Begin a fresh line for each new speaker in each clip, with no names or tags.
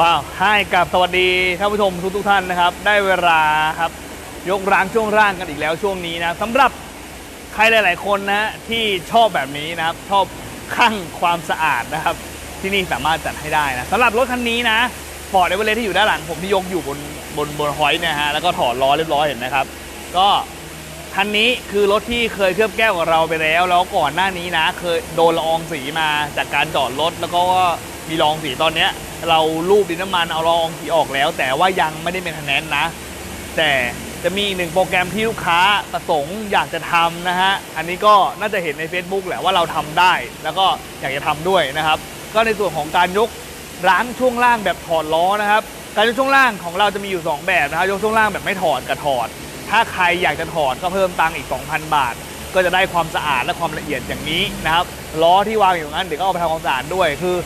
ว้าวให้กับสวัสดีท่านผู้ชมทุกทุกท่านนะครับ ได้เวลาครับ ยกร้างช่วงร่างกันอีกแล้วช่วงนี้นะสำหรับใครหลาย ๆ คนนะฮะที่ชอบแบบนี้นะครับ ชอบข้างความสะอาดนะครับ ที่นี่สามารถจัดให้ได้นะสำหรับรถคันนี้นะปอร์ดเอเวอเรสที่อยู่ด้านหลังผมที่ยกอยู่บนบนบนหอยเนี่ยฮะแล้วก็ถอดล้อเรียบร้อยเห็นนะครับ ก็คันนี้คือรถที่เคยเคลือบแก้วกับเราไปแล้ว แล้วก่อนหน้านี้นะ เคยโดนละอองสีมาจากการจอดรถแล้วก็ มีละองสีตอนเนี้ย เราลูบดินน้ำมันเอาละองสีออกแล้ว แต่ว่ายังไม่ได้เป็นคะแนนนะ แต่จะมีหนึ่งโปรแกรมที่ลูกค้าประสงค์อยากจะทำนะฮะ อันนี้ก็น่าจะเห็นใน Facebook แหละว่าเราทำได้ แล้วก็อยากจะทำด้วยนะครับ ก็ในส่วนของการยกร้างช่วงล่างแบบถอดล้อนะครับ การยกช่วงล่างของเราจะมีอยู่ 2 แบบนะครับ ยกช่วงล่างแบบไม่ถอดกับถอด ถ้าใครอยากจะถอดก็เพิ่มตังค์อีก 2,000 บาท ก็จะได้ความสะอาดและความละเอียดอย่างนี้นะครับ ล้อที่วางอยู่นั้นเดี๋ยวก็เอาไปทำความสะอาดด้วย คือ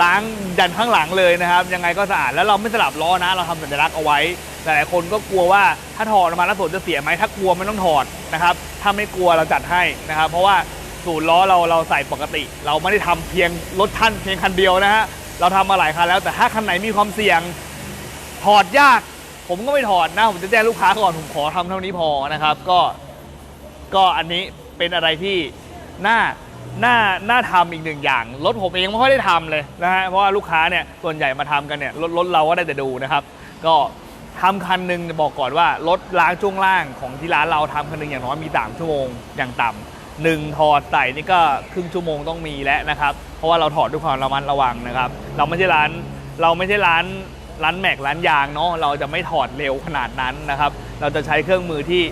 ล้างยันข้างหลังเลยนะครับ ยังไงก็สะอาดแล้วเราไม่สลับล้อนะ เราทำสัญลักษณ์เอาไว้ หลายๆคนก็กลัวว่าถ้าถอดออกมาแล้วศูนจะเสียไหมถ้ากลัวไม่ต้องถอดนะครับถ้าไม่กลัวเราจัดให้นะครับ เพราะว่าศูนย์ล้อเราเราใส่ปกติ เราไม่ได้ทำเพียงรถท่านเพียงคันเดียวนะฮะเราทำมาหลายคันแล้วแต่ถ้าคันไหนมีความเสี่ยงถอดยาก ผมก็ไม่ถอดนะผมจะแจ้งลูกค้าก่อนผมขอทำเท่านี้พอนะครับ ก็ก็อันนี้เป็นอะไรที่น่า น่าน่าทำอีกหนึ่งอย่างรถผมเองไม่ค่อยได้ทำเลยนะฮะเพราะว่าลูกค้าเนี่ยส่วนใหญ่มาทำกันเนี่ยรถรถเราก็ได้แต่ดูนะครับ ก็ทำคันหนึ่งบอกก่อนว่ารถล้างช่วงล่างของที่ร้านเราทำคันหนึ่งอย่างน้อยมี3ชั่วโมงอย่างต่ำหนึ่งถอดใส่นี่ก็ครึ่งชั่วโมงต้องมีแล้วนะครับเพราะว่าเราถอดด้วยความระมัดระวังนะครับ เราไม่ใช่ร้านเราไม่ใช่ร้านร้านแม็กร้านยางเนาะเราจะไม่ถอดเร็วขนาดนั้นนะครับ เราจะใช้เครื่องมือที่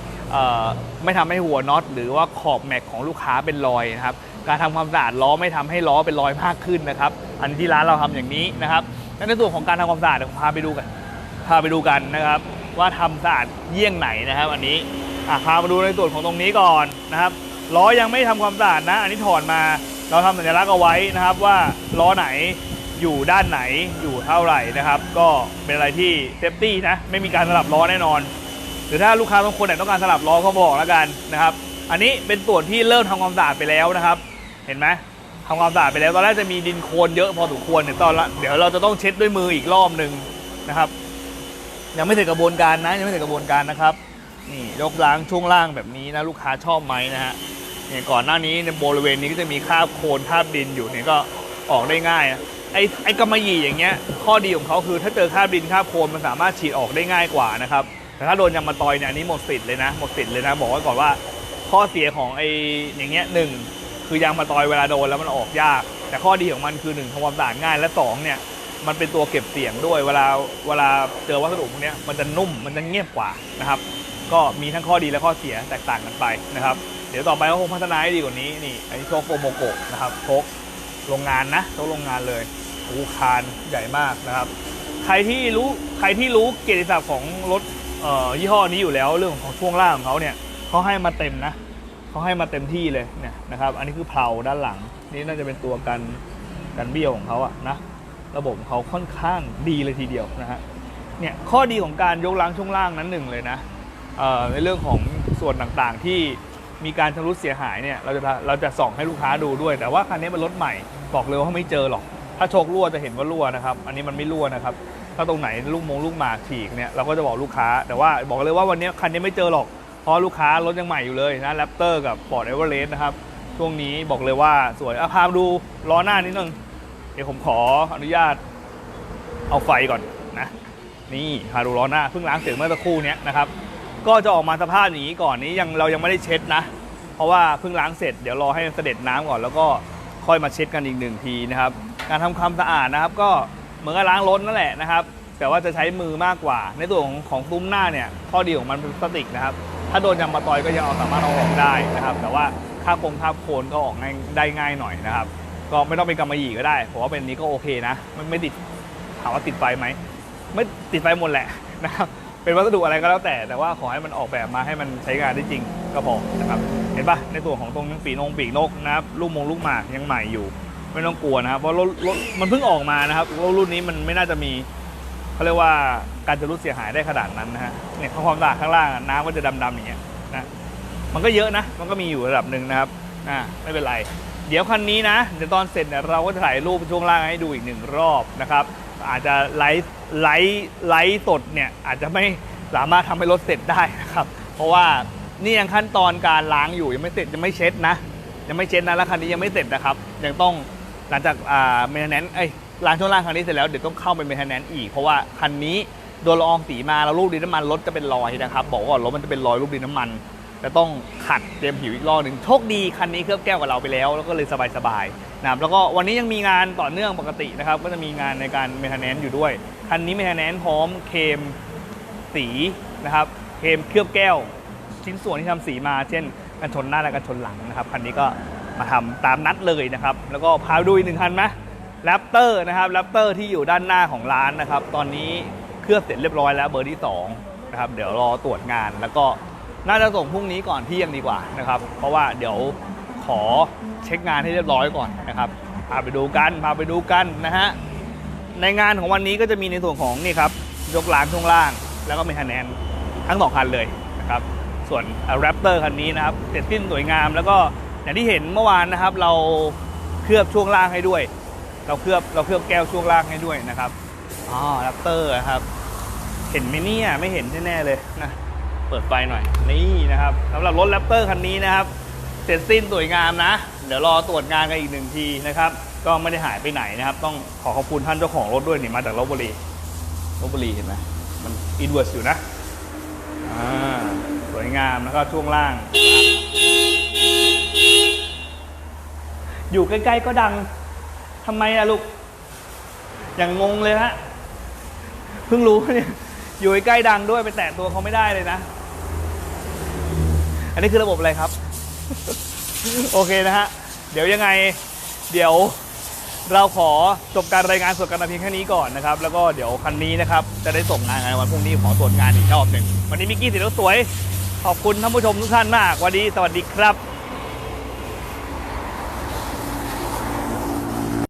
ไม่ทำให้หัวน็อตหรือว่าขอบแม็กของลูกค้าเป็นรอยนะครับ การทำความสะอาดล้อไม่ทำให้ล้อเป็นรอยมากขึ้นนะครับ อันที่ร้านเราทำอย่างนี้นะครับในส่วนของการทำความสะอาดเดี๋ยวพาไปดูกัน พาไปดูกันนะครับ ว่าทำสะอาดเยี่ยงไหนนะครับ อันนี้อะพามาดูในส่วนของตรงนี้ก่อนนะครับล้อยังไม่ทำความสะอาดนะ อันนี้ถอดมา เราทำสัญลักษณ์เอาไว้นะครับ ว่าล้อไหนอยู่ด้านไหนอยู่เท่าไหร่นะครับ ก็เป็นอะไรที่เซฟตี้นะไม่มีการสลับล้อแน่นอน หรือถ้าลูกค้าบางคนเนี่ยต้องการสลับล้อก็บอกแล้วกันนะครับ อันนี้เป็นส่วนที่เริ่มทำความสะอาดไปแล้วนะครับ เห็นไหมทำความสะอาดไปแล้วตอนแรกจะมีดินโคลนเยอะพอสมควรเนี่ยตอนละเดี๋ยวเราจะต้องเช็ดด้วยมืออีกรอบหนึ่งนะครับ ยังไม่เสร็จกระบวนการนะยังไม่เสร็จกระบวนการนะครับนี่ยกล้างช่วงล่างแบบนี้นะลูกค้าชอบไหมนะฮะเนี่ยก่อนหน้านี้ในบริเวณนี้ก็จะมีคราบโคลนคราบดินอยู่เนี่ยก็ออกได้ง่ายนะไอ้ไอ้กำมะหยี่อย่างเงี้ยข้อดีของเขาคือถ้าเจอคราบดินคราบโคลนมันสามารถฉีดออกได้ง่ายกว่านะครับแต่ถ้าโดนยางมะตอยเนี่ยอันนี้หมดสิทธิ์เลยนะหมดสิทธิ์เลยนะบอกไว้ก่อนว่าข้อเสียของไอ้อย่างเงี้ยหนึ่ง คือยางมะตอยเวลาโดนแล้วมันออกยาก แต่ข้อดีของมันคือหนึ่งทำความสะอาดง่ายและสองเนี่ยมันเป็นตัวเก็บเสียงด้วยเวลาเวลาเจอวัสดุพวกนี้มันจะนุ่มมันจะเงียบกว่านะครับ ก็มีทั้งข้อดีและข้อเสียแตกต่างกันไปนะครับ เดี๋ยวต่อไปก็คงพัฒนาให้ดีกว่านี้นี่อันนี้โชคโปโมโกะนะครับโชคโรงงานนะโชคโรงงานเลยอ้คานใหญ่มากนะครับ ใครที่รู้ใครที่รู้เกียรติศัพท์ของรถยี่ห้อนี้อยู่แล้วเรื่องของช่วงล่างของเขาเนี่ยเขาให้มาเต็มนะ เขาให้มาเต็มที่เลยเนี่ยนะครับ อันนี้คือเพลาด้านหลัง นี่น่าจะเป็นตัวกันกันเบี้ยวของเขาอะนะ ระบบเขาค่อนข้างดีเลยทีเดียวนะฮะ เนี่ยข้อดีของการยกล้างช่วงล่างนั้นหนึ่งเลยนะในเรื่องของส่วนต่างๆที่มีการชำรุดเสียหายเนี่ยเราจะเราจะส่องให้ลูกค้าดูด้วย แต่ว่าคันนี้เป็นรถใหม่บอกเลยว่าไม่เจอหรอก ถ้าโชครั่วจะเห็นว่ารั่วนะครับ อันนี้มันไม่รั่วนะครับ ถ้าตรงไหนลูกมงลูกหมาฉีกเนี่ยเราก็จะบอกลูกค้า แต่ว่าบอกเลยว่าวันนี้คันนี้ไม่เจอหรอก เพราะลูกค้ารถยังใหม่อยู่เลยนะแรปเตอร์กับ Ford Everest นะครับ ช่วงนี้บอกเลยว่าสวยอะพามาดูล้อหน้านิดนึง เดี๋ยวผมขออนุญาตเอาไฟก่อนนะ นี่พาดูล้อหน้าเพิ่งล้างเสร็จเมื่อสักครู่นี้นะครับ ก็จะออกมาสภาพอย่างนี้ก่อนนี้ยังเรายังไม่ได้เช็ดนะ เพราะว่าเพิ่งล้างเสร็จเดี๋ยวรอให้เสด็จน้ำก่อนแล้วก็ค่อยมาเช็ดกันอีกหนึ่งทีนะครับ การทำความสะอาดนะครับ ก็เหมือนกับล้างรถนั่นแหละนะครับ แต่ว่าจะใช้มือมากกว่า ในตัวของของซุ้มหน้าเนี่ยข้อดีของมันเป็นพลาสติกนะครับ ถ้าโดนยางมาตอยก็ยังเอาสามารถเอาออกได้นะครับ แต่ว่าค่าโครงค่าโคนก็ออกง่ายได้ง่ายหน่อยนะครับ ก็ไม่ต้องเป็นกำมะหยี่ก็ได้ผมว่าเป็นนี้ก็โอเคนะไม่ไม่ติดถามว่าติดไฟไหมไม่ติดไฟหมดแหละนะครับเป็นวัสดุอะไรก็แล้วแต่แต่ว่าขอให้มันออกแบบมาให้มันใช้งานได้จริงก็พอนะครับเห็นปะในส่วนของตรงปีนงปีกนกนะครับลูกมงลูกหมากยังใหม่อยู่ ไม่ต้องกลัวนะครับเพราะรถรถมันเพิ่งออกมานะครับรถรุ่นนี้มันไม่น่าจะมี เขาเรียกว่าการจะรุดเสียหายได้ขนาดนั้นนะฮะเนี่ยความสะอาดข้างล่างน้ำก็จะดำๆอย่างเงี้ยนะมันก็เยอะนะ มันก็มีอยู่ระดับหนึ่งนะครับอ่าไม่เป็นไร เดี๋ยวคันนี้นะเดี๋ยวตอนเสร็จเนี่ยเราก็จะถ่ายรูปช่วงล่างให้ดูอีกหนึ่งรอบนะครับ อาจจะไลฟ์ไลฟ์ไลฟ์สดเนี่ยอาจจะไม่สามารถทำให้รถเสร็จได้นะครับ เพราะว่านี่ยังขั้นตอนการล้างอยู่ยังไม่เสร็จยังไม่เช็ดนะยังไม่เช็ดนะแล้วคันนี้ยังไม่เสร็จนะครับ ยังต้องหลังจากอ่าเมนแนนเอ้ย ล้างช่วงล่างคันนี้เสร็จแล้วเดี๋ยวต้องเข้าไปเมนแนนอีก เพราะว่าคันนี้โดนละอองสีมาแล้วลูกดินน้ำมันรถจะเป็นรอยนะครับ บอกก่อนรถมันจะเป็นรอยลูกดินน้ำมันจะต้องขัดเตรียมผิวอีกรอบหนึ่งโชคดีคันนี้เคลือบแก้วกับเราไปแล้ว แล้วก็เลยสบายๆนะครับแล้วก็วันนี้ยังมีงานต่อเนื่องปกตินะครับ ก็จะมีงานในการเมนแนนอยู่ด้วย คันนี้เมนแนนพร้อมเคมสีนะครับเคมเคลือบแก้ว ชิ้นส่วนที่ทำสีมา เช่นกันชนหน้าและกันชนหลังนะครับคันนี้ก็มาทำตามนัดเลยนะครับ แล้วก็พาดูอีกหนึ่งคันไหม แรปเตอร์นะครับแรปเตอร์ที่อยู่ด้านหน้าของร้านนะครับ ตอนนี้เคลือบเสร็จเรียบร้อยแล้วเบอร์ที่2นะครับเดี๋ยวรอตรวจงาน แล้วก็น่าจะส่งพรุ่งนี้ก่อนเที่ยงดีกว่านะครับ เพราะว่าเดี๋ยวขอเช็คงานให้เรียบร้อยก่อนนะครับพาไปดูกันพาไปดูกันนะฮะในงานของวันนี้ก็จะมีในส่วนของนี่ครับยกล้างช่วงล่าง แล้วก็มีคะแนนทั้งสองคันเลยนะครับส่วนแรปเตอร์คันนี้นะครับเสร็จสิ้นสวยงาม แล้วก็อย่างที่เห็นเมื่อวานนะครับ เราเคลือบช่วงล่างให้ด้วย เราเคลือบเราเคลือบแก้วช่วงล่างให้ด้วยนะครับอ๋อแรปเตอร์ครับเห็นไหมเนี่ยไม่เห็นแน่ๆเลยนะเปิดไฟหน่อยนี่นะครับสำหรับรถแรปเตอร์คันนี้นะครับเสร็จสิ้นสวยงามนะ เดี๋ยวรอตรวจงานกันอีกหนึ่งทีนะครับ ก็ไม่ได้หายไปไหนนะครับ ต้องขอขอบคุณท่านเจ้าของรถด้วยนี่มาจากลบบุรีลบบุรีเห็นไหมมันอินเวอร์สอยู่นะอ่าสวยงามแล้วก็ช่วงล่าง อยู่ใกล้ๆก็ดัง ทำไมอะลูก อย่างงงเลยฮะเพิ่งรู้เนี่ยอยู่ใกล้ๆดังด้วยไปแตะตัวเขาไม่ได้เลยนะ อันนี้คือระบบอะไรครับ โอเคนะฮะ เดี๋ยวยังไง เดี๋ยวเราขอจบการรายงานสดกันแต่เพียงแค่นี้ก่อนนะครับ แล้วก็เดี๋ยวคันนี้นะครับ จะได้ส่งงานกันวันพรุ่งนี้ขอตรวจงานอีกรอบหนึ่งวันนี้มิกกี้สีรถสวย ขอบคุณท่านผู้ชมทุกท่านมากวันนี้สวัสดีครับ